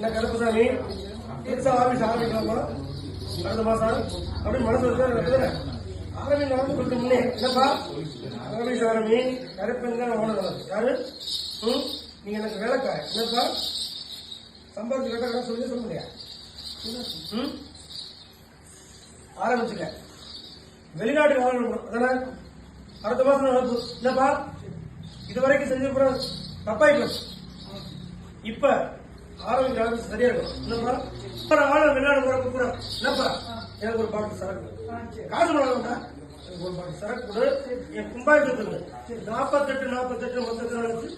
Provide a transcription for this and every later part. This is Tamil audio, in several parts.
என்ன கருப்பசாமி பெருசா ஆபீஸ் ஆரம்பிக்கலாமா அடுத்த மாசம் அப்படின்னு மனசு வச்சு நடந்து கொடுத்த முன்னே என்னப்பா? ஆபீஸ் ஆரம்பி கருப்பன் தான் ஓனர் யாரு? ம்? நீங்க எனக்கு வேலைக்கா என்னப்பா? சம்பாதிச்சு கேட்டா சொல்லி சொல்ல முடியா? ம்? ஆரம்பிச்சுக்க வெளிநாட்டுக்கு ஆரம்பிக்கணும் அதானே? அடுத்த மாசம் நடப்பு. என்னப்பா? இது வரைக்கும் செஞ்சிருக்கிறோம் தப்பாயிட்டு இப்ப ஆரம்பிக்க சரியா இருக்கும் என்னப்பா? இப்ப ஆளு வெளிநாடு போற கூப்பிடுறோம் என்னப்பா? எனக்கு ஒரு பாட்டு சரக்கு காசு வாங்கண்டா எனக்கு ஒரு பாட்டு சரக்கு கொடு. என் கும்பாயத்துக்கு நாற்பத்தெட்டு நாற்பத்தெட்டு மொத்தத்தில்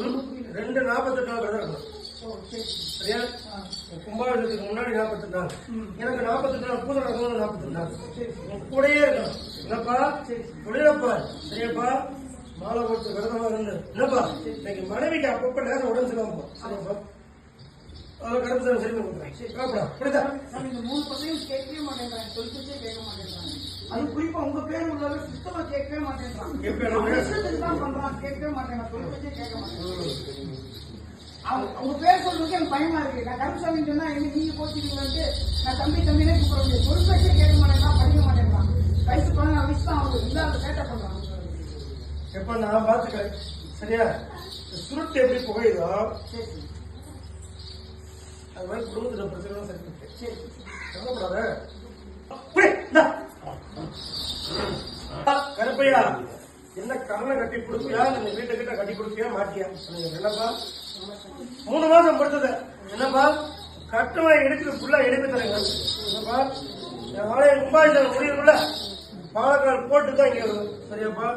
ம், ரெண்டு நாற்பத்தெட்டு நாள் இருக்கணும் சரியா? கும்பாபிஷத்துக்கு முன்னாடி நாற்பத்தெட்டு நாள். எனக்கு நாற்பத்தெட்டு நாள் பூஜை நடக்கணும் நாற்பத்தெட்டு நாள். கூடயே இருக்கணும். என்னப்பா? தொழிலப்பா. சரியாப்பா? மாலை போட்டு விரதமா இருந்து என்னப்பா? இன்னைக்கு மனைவிக்கு அப்பப்ப நேரம் உடம்பு சரியாம போ. சரியாப்பா அதில் கருப்பு சார் புரியுதா இந்த மூணு பசங்களும் கேட்கவே மாட்டேங்கிறாங்க தொழிற்சே கேட்க மாட்டேங்கிறாங்க அது குறிப்பா உங்க பேர் உள்ளவர் சுத்தமா கேட்கவே தான் பண்றான். கேட்கவே மாட்டேங்கிறான் தொழிற்சே கேட்க மாட்டேங்கிறான் அவங்க பேர் சொல்றதுக்கு எனக்கு பயமா இருக்கு. நான் கருப்புசாமி சொன்னா என்ன நீங்க போச்சுக்கீங்கன்ட்டு நான் தம்பி தம்பினே கூப்பிட முடியும் தொழிற்சே கேட்க மாட்டேங்கிறான் படிக்க மாட்டேங்கிறான் வயசு பதினாறு வயசு தான் அவங்க இல்லாத சேட்டை பண்றான். எப்ப நான் பார்த்துக்கிறேன் சரியா? சுருட்டு எப்படி புகையுதோ. அது மாதிரி குடும்பத்துல பிரச்சனை சரி சரி. கவலைப்படாத. கருப்பையா என்ன கண்ணை கட்டி கொடுப்பியா இந்த வீட்டை கிட்ட கட்டி கொடுப்பியா மாட்டியா. என்னப்பா? மூணு மாசம் படுத்தது. என்னப்பா? கட்டுமை எடுத்து ஃபுல்லா எடுத்து தரேங்க என்னப்பா? என் வாழைய கும்பாபிஷேகம் முடியக்குள்ள பாலக்கால் போட்டு தான் இங்க சரியாப்பா?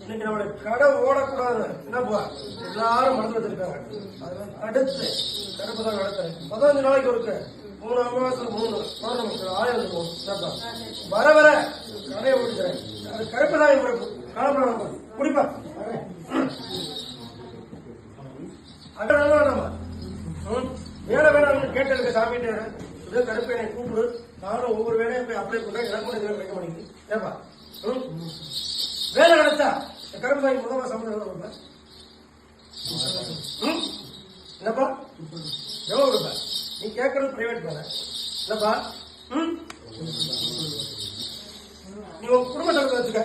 இன்னைக்கு நம்மளுடைய கடை ஓடக்கூடாது என்னப்பா? எல்லாரும் மனதில் வச்சிருக்காங்க. அதனால அடுத்து கருப்பு தான் நடத்துறேன் பதினஞ்சு நாளைக்கு ஒருக்க மூணு அமாவாசை மூணு பௌர்ணமி ஆயிரம் இருக்கும். என்னப்பா? வர வர கடையை ஓடிக்கிறேன். அது கருப்பு தான் பிறப்பு காலப்படம் குடிப்பா. வரேன். அதனால நம்ம ம், வேலை வேணாம்னு கேட்டதுக்கு சாமிட்டு இதே கருப்பை என்னை கூப்பிடு. நானும் ஒவ்வொரு வேலையும் போய் அப்ளை பண்றேன் எனக்கு கூட கிடைக்க மாட்டேங்குது. ஏப்பா ம்? வேலை கிடைச்சா இந்த கருப்பு வாங்கி கொடுப்பேன் ம்? என்னப்பா? எவ்வளவு கொடுப்ப நீ கேட்கறது பிரைவேட் வேலை என்னப்பா? ம்? நீ உன் குடும்ப செலவு வச்சுக்க.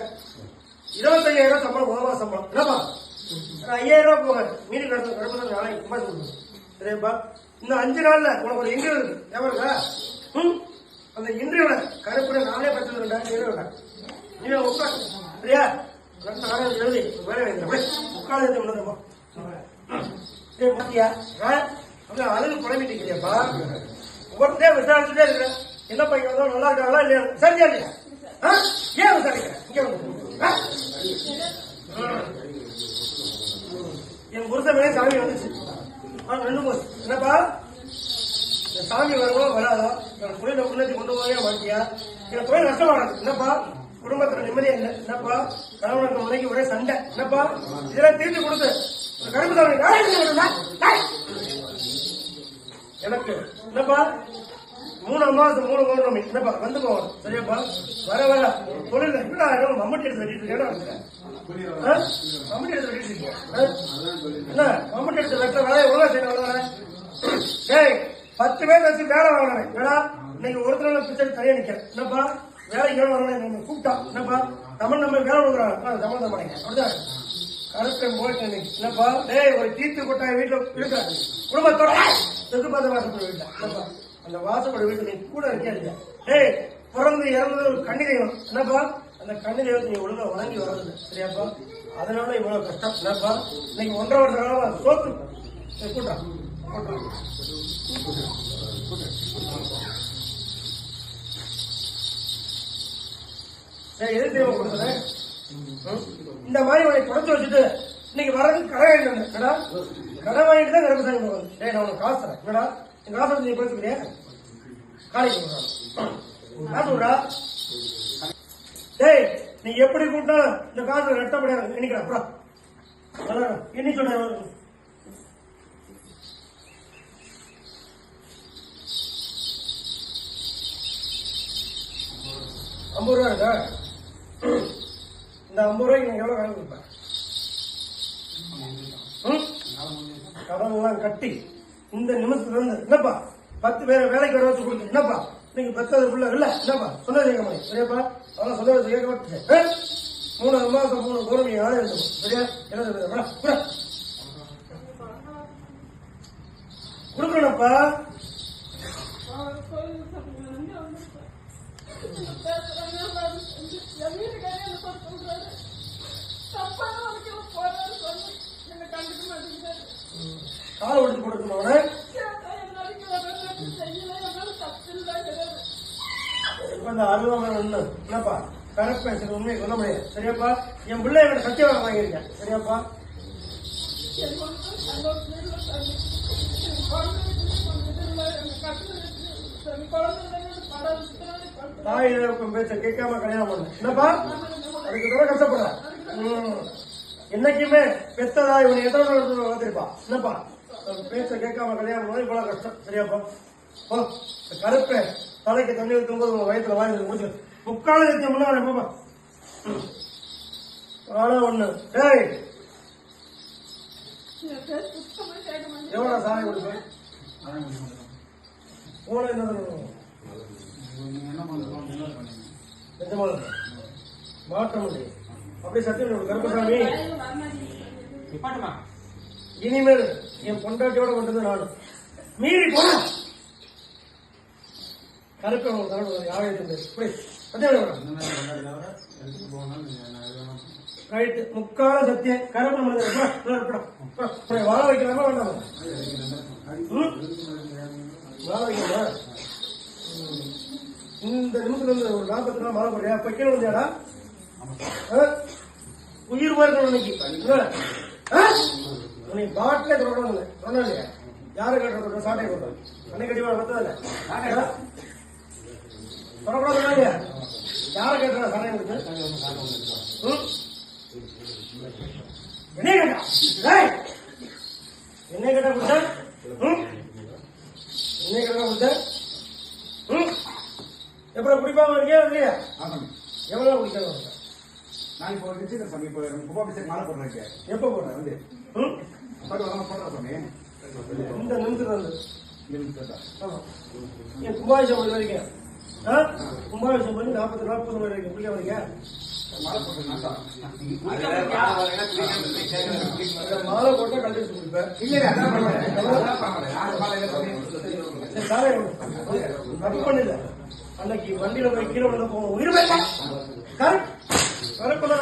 இருபத்தையாயிரம் சம்பளம் முதல்ல சம்பளம். என்னப்பா? ஐயாயிரம் ரூபாய் போக மீதி கடத்த கடப்பதான் நாளைக்கு கொடுக்கணும் சரியாப்பா? இந்த அஞ்சு நாள்ல உனக்கு ஒரு இன்டர்வியூ இருக்கு. இருக்கா? ம்? அந்த இன்டர்வியூல கருப்புல நானே பத்து ரெண்டாயிரம் எழுத நீ உட்காந்து சரியா? எழுதி வேலை வைக்கிறேன் உட்காந்து உணரமா டேய் மாத்தியா அப்படியே அழகு புலம்பிட்டு இருக்கிறியாப்பா ஒவ்வொருத்தே விசாரிச்சுட்டே இருக்கிறேன் என்ன பையன் நல்லா இருக்காங்களா இல்லையா சரியா இல்லையா ஆ? ஏன் விசாரிக்கிறேன் இங்க என் புருஷன் சாமி வந்துச்சு ஆ, ரெண்டு மூணு என்னப்பா இந்த சாமி வருவோ வராதோ என் தொழில முன்னேற்றி கொண்டு போவே மாட்டியா என் தொழில் நஷ்டமானது என்னப்பா குடும்பத்துல நிம்மதியா இல்ல. என்னப்பா? கணவனுக்கு முனைக்கு ஒரே சண்டை. என்னப்பா? இதெல்லாம் தீர்த்து கொடுத்து. இந்த எனக்கு என்னப்பா? மூணு அமாவாசை மூணு பௌர்ணமி. என்னப்பா? வந்து போகணும். சரியாப்பா? வர வர. தொழில் என்னடா ஆகும் மம்மட்டி எடுத்து வெட்டிட்டு இருக்கேன். மம்மட்டி எடுத்து வெட்டிட்டு என்ன? மம்மட்டி எடுத்து வெட்ட வேலை எவ்வளவு செய்யணும் வேலை டேய் பத்து பேர் வச்சு வேலை வாங்கினேன் வேடா இன்னைக்கு ஒருத்தர் பிச்சை தனியா நிக்கிறேன். என்னப்பா? வேலைக்கு வேலை வரணும்? நம்ம கூப்பிட்டா. என்னப்பா? தமிழ் நம்ம வேலை கொடுக்குறாங்க. தமிழ் தான் பண்ணீங்க அப்படிதான். கருப்பை போயிட்டு என்னப்பா? டேய் ஒரு தீர்த்து கொட்டாய் வீட்டில் இருக்க குடும்பத்தோட தெற்கு பார்த்த வாசப்பட வீட்டுல. என்னப்பா? அந்த வாசப்பட வீட்டில் நீ கூட இருக்கியா இல்லையா? டேய் பிறந்து இறந்தது ஒரு கன்னி தெய்வம் என்னப்பா? அந்த கன்னி தெய்வத்தை நீ ஒழுங்கா வணங்கி வர்றது சரியாப்பா? அதனால இவ்வளோ கஷ்டம். என்னப்பா? இன்னைக்கு ஒன்றரை வருஷ காலமா சோத்து. ஏய், கூட்டா கூட்டா ஏய், எது தெய்வம் கொடுத்தது இந்த மாதிரி உன்னை குறைச்சு வச்சுட்டு இன்னைக்கு வர்றது கடை வாங்கிட்டு வந்தேன். கடை வாங்கிட்டு தான் கருப்பசாமி போகுது டேய் நான் உனக்கு காசு தரேன். என்னடா? இந்த காசு வந்து நீ பேசுறியா காலைக்கு கொடுக்குறான் காசு விடா டேய் நீ எப்படி கூப்பிட்டாலும் இந்த காசு ரெட்டப்படியாக இன்னைக்கு அப்புறம் நல்லா இன்னைக்கு சொல்றேன் ஐம்பது ரூபா இருக்கா? இந்த ஐம்பது ரூபாய்க்கு நீங்க எவ்வளவு வேலை கொடுப்பேன் ம்? கடன்லாம் கட்டி இந்த நிமிஷத்துல இருந்து என்னப்பா? பத்து பேர் வேலைக்கு வர வச்சு கொடுங்க என்னப்பா? நீங்க பெத்தது பிள்ளை இல்ல? என்னப்பா? சொன்னது கேட்க மாட்டேன். சரியாப்பா? அதெல்லாம் சொன்னது கேட்க மாட்டேன். மூணு மாசம் மூணு தூரம் நீங்க வேலை இருந்தோம் சரியா? என்ன சொல்றது? கொடுக்கணும்ப்பா. கால ஒடிச்சு கொடுக்கணும் அவனை என் இப்ப இந்த ஒண்ணு. என்னப்பா? கரெக்ட் பேசுறது உண்மையை சொல்ல முடியாது. சரியாப்பா? என் பிள்ளை என்னோட சத்தியவாரம் வாங்கியிருக்கேன். சரியாப்பா? குழந்தை தாய் பேச்ச கேட்காம கல்யாணம் பண்ணு என்னப்பா? அதுக்கு தவிர கஷ்டப்படுற. என்னைக்குமே பெத்ததா இவனை எத்தனை நாள் வளர்த்திருப்பா என்னப்பா? பேச்ச கேட்காம கல்யாணம் பண்ணா இவ்வளவு கஷ்டம். சரியாப்பா. ஓ கருப்பை தலைக்கு தண்ணி ஊற்றும் போது உங்க வயிற்றுல வாங்கி முடிச்சு முக்கால லட்சம் முன்னாடி பாப்பா ஆனா ஒண்ணு. டேய். எவ்வளவு சாமி கொடுப்பேன் உங்களை என்ன சொல்லணும் நிஜமா மாற்ற முடியும் அப்படி சத்தியம் கருப்பசாமி இனிமேல் என் பொண்டாட்டியோட கொண்டது நானு மீறி போன கருப்பை உங்களுக்கு தரணும் யாரும் இப்படி ரைட்டு முக்கால சத்தியம் கருப்பை மனிதன் வாழ வைக்கலாமா வேண்டாமா? வாழ வைக்கலாமா. இந்த நிமிஷத்துல இருந்து ஒரு நாற்பத்தி நாள் மழை போடுறியா இப்ப கீழே வந்தியாடா ஆ? உயிர் போயிருக்கணும் இன்னைக்கு. இல்ல? ஆ? பாட்டிலே தொடரணும் சொன்னா இல்லையா? யாரை கட்டுற சாட்டை கொடுத்தோம் அன்னைக்கு கட்டிவா இல்லை தொடக்கூடாது இல்லையா யாரை கேட்டுறா சாட்டை கொடுத்து? என்ன கேட்டா? என்ன கேட்டா கொடுத்த? என்ன கேட்டா கொடுத்த? எப்பறம் குடிப்பாம இருக்கியா இல்லையா? எவ்வளவு குடிக்காம இருக்க நான் இப்போ ஒரு நிச்சயம் சாமி இப்போ கும்பாபிஷேக் மாலை போடுறேன் எப்ப போற வந்து? போடுறேன் சாமி இந்த ஆமா. என் கும்பாபிஷேகம் பண்ணி வரைக்கும். ஆ? கும்பாபிஷேகம் பண்ணி நாற்பத்தி நாற்பது மணி வரைக்கும். குடிக்க வரீங்க மாலை போடுறேன் போட்டா கண்டிச்சு குடிப்பேன் இல்ல. தப்பு பண்ணல அன்னைக்கு வண்டியில போய் கீழே விழுந்து போவோம் உயிர் போயிட்டா கரெக்ட் வரக்குள்ள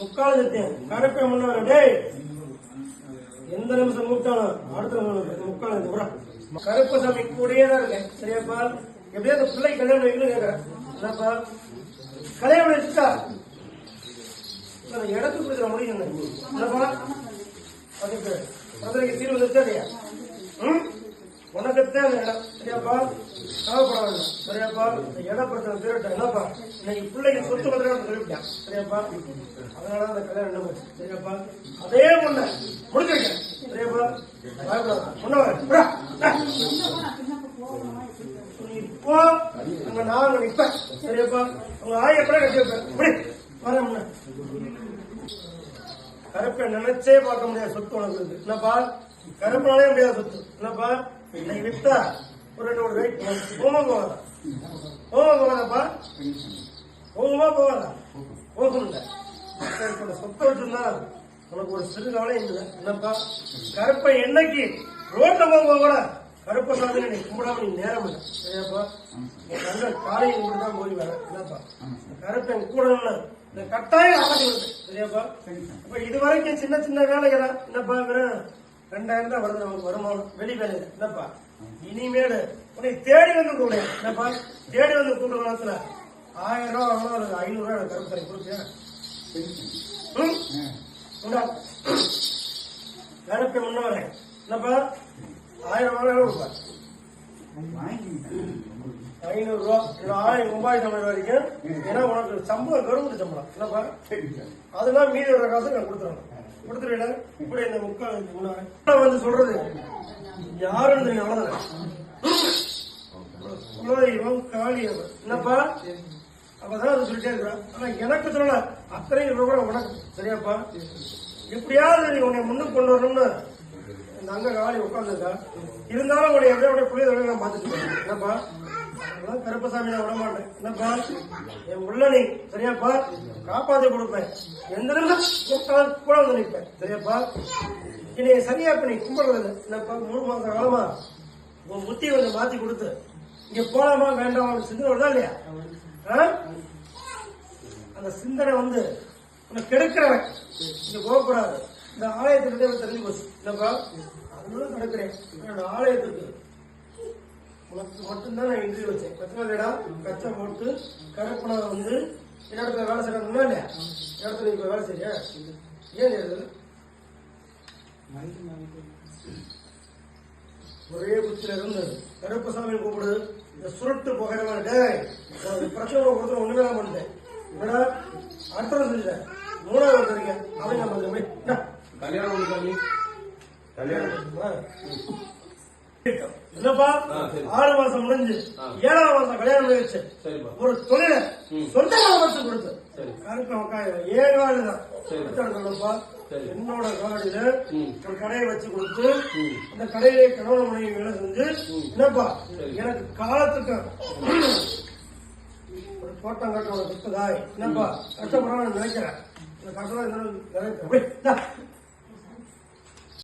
முக்கால் சத்தியம் கருப்பை டேய். எந்த நிமிஷம் கூப்பிட்டாலும் அடுத்த முக்கால் சத்தியம் கருப்பு சாமி கூடயே தான் இருக்கேன். சரியாப்பா எப்படியாவது பிள்ளை கல்யாணம் வைக்கணும் கேட்கறேன் என்னப்பா? கல்யாணம் வச்சுட்டா அந்த இடத்துக்கு கொடுக்குற முடியும் என்னப்பா அதுக்கு மதுரைக்கு தீர்வு வந்துச்சா இல்லையா? ம்? உனக்குத்தான் அந்த இடம். சரியாப்பா கவலைப்பட வேண்டாம் சரியாப்பா இந்த இட பிரச்சனை என்னப்பா இன்னைக்கு பிள்ளைங்க சொத்து பத்திரம் சொல்லிவிட்டேன். சரியாப்பா அதனால அந்த கல்யாணம் என்ன போச்சு? சரியாப்பா அதே பொண்ணு முடிச்சு சரியாப்பா பயப்படாத. இப்போ அங்க நாங்க நிப்பேன். சரியாப்பா உங்க ஆய கூட கட்டி வைப்பேன். கருப்பை நினைச்சே பார்க்க முடியாத சொத்து உனக்கு என்னப்பா? கருப்பினாலே முடியாத சொத்து. என்னப்பா? இன்னைக்கு வித்தா ஒரு ரெண்டு ஒரு வெயிட் போமா போகாதா? போமா போகாதாப்பா? போகுமா இப்ப இந்த சொத்தை வச்சிருந்தா உனக்கு ஒரு சிறு கவலை இல்லை என்னப்பா? கருப்பை என்னைக்கு ரோட்ல போக கூட கருப்பை சாதனை நீ கும்பிடாம நீ நேரம் இல்லை. சரியாப்பா? என் கண்ண காலையை கும்பிட்டு தான் போய் வரேன் என்னப்பா? கருப்பை கூட இந்த கட்டாயம் ஆட்டி விடுது சரியாப்பா அப்ப இது வரைக்கும் சின்ன சின்ன வேலைகளா என்னப்பா வெறும் ரெண்டாயிரம் தான் வருது நமக்கு வருமானம் வெளி வேலை. என்னப்பா? இனிமேடு உன்னை தேடி வந்து கூட என்னப்பா? தேடி வந்து கூடுற நேரத்துல ஆயிரம் ரூபா வாங்கினா ஒரு ஐநூறு ரூபாய் கருப்பு தரேன் கொடுப்பியா? ம்? இந்தா. கருப்பை முன்ன வரேன் என்னப்பா? ஆயிரம் ரூபாய் கொடுப்பா. ஐநூறு ரூபா இல்ல ஆயிரம் ரூபாய் சம்பளம் வரைக்கும். ஏன்னா உனக்கு சம்பளம் கரும்பு சம்பளம். என்னப்பா அதெல்லாம் மீதி வர காசு நான் கொடுத்துறேன். கொடுத்துருவேன் இப்படி இந்த முக்கால் இதுக்கு வந்து சொல்றது? யாருன்னு தெரியும் அவ்வளவுதான் இவன் காளி அவன். என்னப்பா? அப்பதான் அது சொல்லிட்டே இருக்கிறான். ஆனா எனக்கு சொல்லல. அத்தனையும் கூட உனக்கு. சரியாப்பா? எப்படியாவது நீ உன்னை முன்னுக்கு கொண்டு வரணும்னு இந்த அங்க காலி உட்காந்துருக்கா இருந்தாலும் உன்னை எப்படியா உடைய புள்ளிய தொழில் நான் பார்த்துட்டு என்னப்பா? கருப்பசாமி நான் விட மாட்டேன் என்னப்பா என் உள்ள நீ சரியாப்பா காப்பாத்தி கொடுப்பேன். எந்த நிமிஷம் கூட வந்து நிற்பேன். சரியாப்பா என்னை சரியா இப்ப நீ கும்பிடுறது என்னப்பா மூணு மாச காலமா உன் புத்தியை கொஞ்சம் மாத்தி கொடுத்து இங்க போலாமா வேண்டாமா சிந்தனை வருதா இல்லையா? ஆ? அந்த சிந்தனை வந்து உன்னை கெடுக்கிறவன். இங்க போகக்கூடாது. இந்த ஆலயத்துக்கிட்டே தெரிஞ்சு போச்சு. இல்லப்பா அதனால கிடக்கிறேன். என்னோட ஆலயத்துக்கு உனக்கு மட்டும்தான் நான் இன்ட்ரி வச்சேன் பிரச்சனை இல்லைடா கச்சை போட்டு கருப்பனை வந்து இடத்துல வேலை செய்யறாங்க இல்லையா இடத்துல நீ இப்ப வேலை செய்ய ஏன் செய்யறது ஒரே குச்சில இருந்து கருப்பசாமி கூப்பிடு. இந்த சுருட்டு உனக்கு பிரச்சனை கொடுத்து ஒண்ணுமே நான் பண்ணிட்டேன். என்னடா? அடுத்த செஞ்சேன் மூணாவது வந்துருங்க அவங்க வந்து கல்யாணம் பண்ணி சாமி கல்யாணம். என்னப்பா. ஆறு மாசம் முடிஞ்சு. ஏழாம் மாசம் கல்யாணம் சரிப்பா ஒரு தொழில. சொந்த லாபத்தை கொடுத்து தான் சரி. சொல்லப்பா சரி. என்னோட காடியில. ஒரு கடையை வச்சு கொடுத்து. அந்த கடையிலே கணவன் மனைவி வேலை செஞ்சு. என்னப்பா. எனக்கு காலத்துக்கு ஒரு தோட்டம் கட்ட ஒரு வித்ததாய் என்னப்பா கஷ்டப்படுறான்னு நினைக்கிறேன் கஷ்டம் நினைக்கிறேன்